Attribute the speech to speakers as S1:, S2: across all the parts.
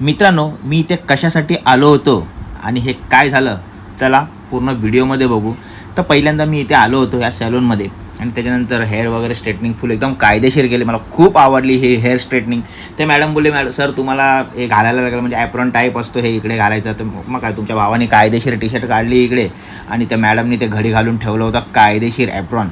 S1: मित्रांनो मी इथे कशासाठी आलो होतो आणि हे काय झालं चला पूर्ण व्हिडिओमध्ये बघू. तर पहिल्यांदा मी इथे आलो होतो या सॅलूनमध्ये आणि त्याच्यानंतर हेअर वगैरे स्ट्रेटनिंग फुल एकदम कायदेशीर केले. मला खूप आवडली हे हेअर स्ट्रेटनिंग. ते मॅडम बोलले मॅडम सर तुम्हाला हे घालायला लागलं म्हणजे ॲप्रॉन टाईप असतो हे इकडे घालायचं. तर मग काय तुमच्या भावाने कायदेशीर टी शर्ट काढली इकडे आणि त्या मॅडमनी ते घडी घालून ठेवलं होतं कायदेशीर ॲप्रॉन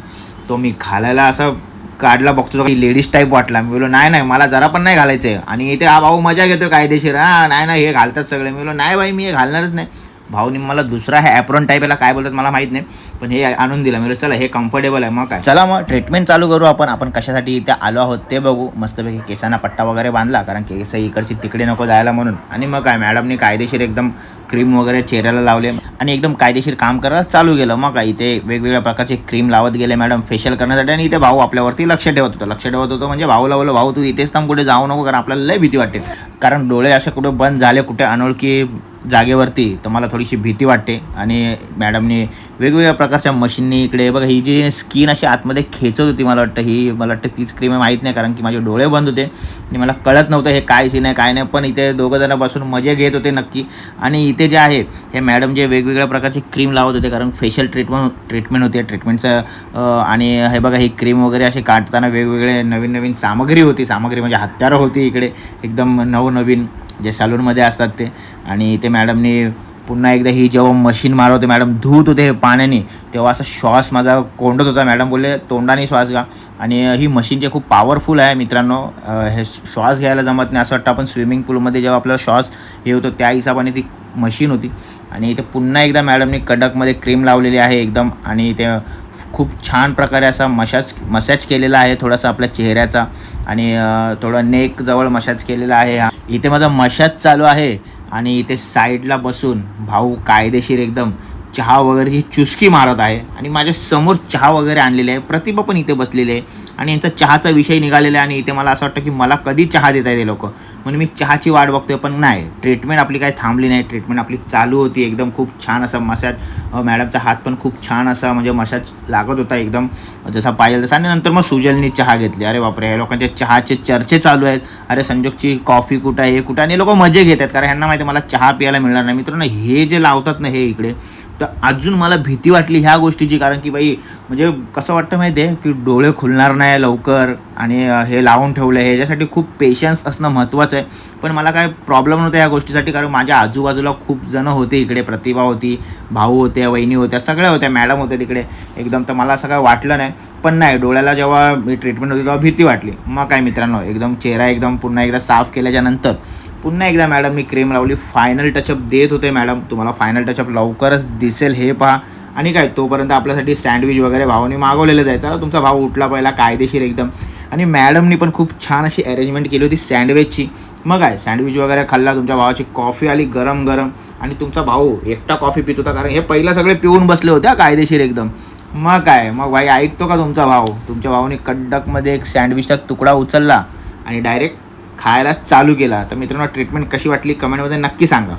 S1: तो मी घालायला असं काढला बघतो की लेडीज टाईप वाटला. मी बोलो नाही नाही मला जरा पण नाही घालायचं आहे आणि इथे हा भाऊ मजा घेतो कायदेशीर. हा नाही नाही हे घालतात सगळे. मी बोलो नाही बाई मी हे घालणारच नाही. भाऊनी मला दुसरा हे ॲप्रॉन टाईप याला काय बोलतात मला माहीत नाही पण हे आणून दिलं. मी चला हे कम्फर्टेबल आहे. मग काय? चला मग ट्रीटमेंट चालू करू आपण. आपण कशासाठी इथे आलो आहोत ते बघू. मस्तपैकी केसांना पट्टा वगैरे बांधला कारण केस इकडची तिकडे नको जायला म्हणून. आणि मग काय मॅडमनी कायदेशीर एकदम क्रीम वगैरे चेहऱ्याला लावले आणि एकदम कायदेशीर काम करायला चालू केलं. मग काय इथे वेगवेगळ्या प्रकारचे क्रीम लावत गेले मॅडम फेशियल करण्यासाठी आणि इथे भाऊ आपल्यावरती लक्ष ठेवत होतं. लक्ष ठेवत होतं म्हणजे भाऊ लावलं भाऊ तू इथेच थांब कुठे जाऊ नको कारण आपल्याला लय भीती वाटते. कारण डोळे असे कुठे बंद झाले कुठे अनोळखी जागेवरती तर मला थोडीशी भीती वाटते. आणि मॅडमनी वेगवेगळ्या प्रकारच्या मशीननी इकडे बघा ही जी स्किन अशी आतमध्ये खेचत होती मला वाटतं ही मला वाटतं तीच क्रीम आहे माहीत नाही कारण की माझे डोळे बंद होते. आणि मला कळत नव्हतं हे काय सीन आहे काय नाही पण इथे दोघं जण बसून मजे घेत होते नक्की. आणि इथे जे आहे हे मॅडम जे वेगवेगळ्या प्रकारची क्रीम लावत होते कारण फेशियल ट्रीटमेंट ट्रीटमेंट होते ट्रीटमेंटचं आणि हे बघा ही क्रीम वगैरे असे काढताना वेगवेगळे नवीन नवीन सामग्री होती सामग्री म्हणजे हत्यारं होती इकडे एकदम नवनवीन. जे सॅलूनमध्ये असतात ते. आणि ते मॅडमनी पुन्हा एकदा ही जेव्हा मशीन मारवते होते मॅडम धूत होते हे पाण्याने तेव्हा असा श्वास माझा कोंडत होता. मॅडम बोलले तोंडाने श्वास घ्या. आणि ही मशीन जे खूप पॉवरफुल आहे मित्रांनो हे श्वास घ्यायला जमत नाही. असं वाटतं आपण स्विमिंग पूलमध्ये जेव्हा आपला श्वास हे होतो त्या हिशोबाने ती मशीन होती. आणि इथे पुन्हा एकदा मॅडमनी कडकमध्ये क्रीम लावलेली आहे एकदम. आणि ते खूप छान प्रकारे असा मशाज मसाज केलेला आहे थोडासा आपल्या चेहऱ्याचा आणि थोडं नेक जवळ मसाज केलेला आहे हा. इथे माझा मसाज चालू आहे आणि इथे साईडला बसून भाऊ कायदेशीर एकदम चहा वगैरेची चुस्की मारत आहे आणि माझ्यासमोर चहा वगैरे आणलेले आहे प्रतिभा पण इथे बसलेली आहे आणि यांचा चहाचा विषय निघालेला आहे आणि इथे मला असं वाटतं की मला कधी चहा देत आहे ते लोक. म्हणून मी चहाची वाट बघतोय पण नाही. ट्रीटमेंट आपली काही थांबली नाही. ट्रीटमेंट आपली चालू होती. एकदम खूप छान असा मसाज मॅडमचा हात पण खूप छान असा म्हणजे मसाज लागत होता एकदम. जसा पाहिजे तसा. आणि नंतर मग सुजलनी चहा घेतली. अरे बापरे ह्या लोकांचे चहाचे चर्चे चालू आहेत. अरे संजोगची कॉफी कुठं आहे हे कुठं आणि लोक मजे घेत आहेत कारण ह्यांना माहिती आहे मला चहा प्यायला मिळणार नाही. मित्रांनो हे जे लावतात ना हे इकडे तर अजून मला भीती वाटली ह्या गोष्टीची कारण की बाई म्हणजे कसं वाटतं माहिती आहे की डोळे खुलणार नाही लवकर आणि हे लावून ठेवलं आहे ह्याच्यासाठी खूप पेशन्स असणं महत्त्वाचं आहे. पण मला काय प्रॉब्लेम नव्हता या गोष्टीसाठी कारण माझ्या आजूबाजूला खूप जणं होते इकडे प्रतिभा होती भाऊ होत्या वहिनी होत्या सगळ्या होत्या मॅडम होत्या तिकडे. एकदम तर मला असं काय वाटलं नाही. पण नाही डोळ्याला जेव्हा मी ट्रीटमेंट होती तेव्हा भीती वाटली. मग काय मित्रांनो एकदम चेहरा एकदम पुन्हा एकदा साफ केल्याच्यानंतर पुन्हा एकदा मॅडमनी क्रीम लावली. फायनल टचअप देत होते मॅडम. तुम्हाला फायनल टचअप लवकरच दिसेल हे पहा. आणि काय तोपर्यंत आपल्यासाठी सँडविच वगैरे भावाने मागवलेलं जायचं ना तुमचा भाव उठला पहिला कायदेशीर एकदम. आणि मॅडमनी पण खूप छान अशी अरेंजमेंट केली होती सँडविचची मग काय सँडविच वगैरे खाल्ला तुमच्या भावाची कॉफी आली गरम गरम आणि तुमचा भाऊ एकटा कॉफी पित होता कारण हे पहिला सगळे पिऊन बसले होते कायदेशीर एकदम. मग काय मग भाई ऐकतो का तुमचा भाऊ? तुमच्या भाऊने कडकमध्ये एक सँडविचचा तुकडा उचलला आणि डायरेक्ट खायला चालू केला. तर मित्रांनो ट्रीटमेंट कशी वाटली? कमेंटमध्ये नक्की सांगा.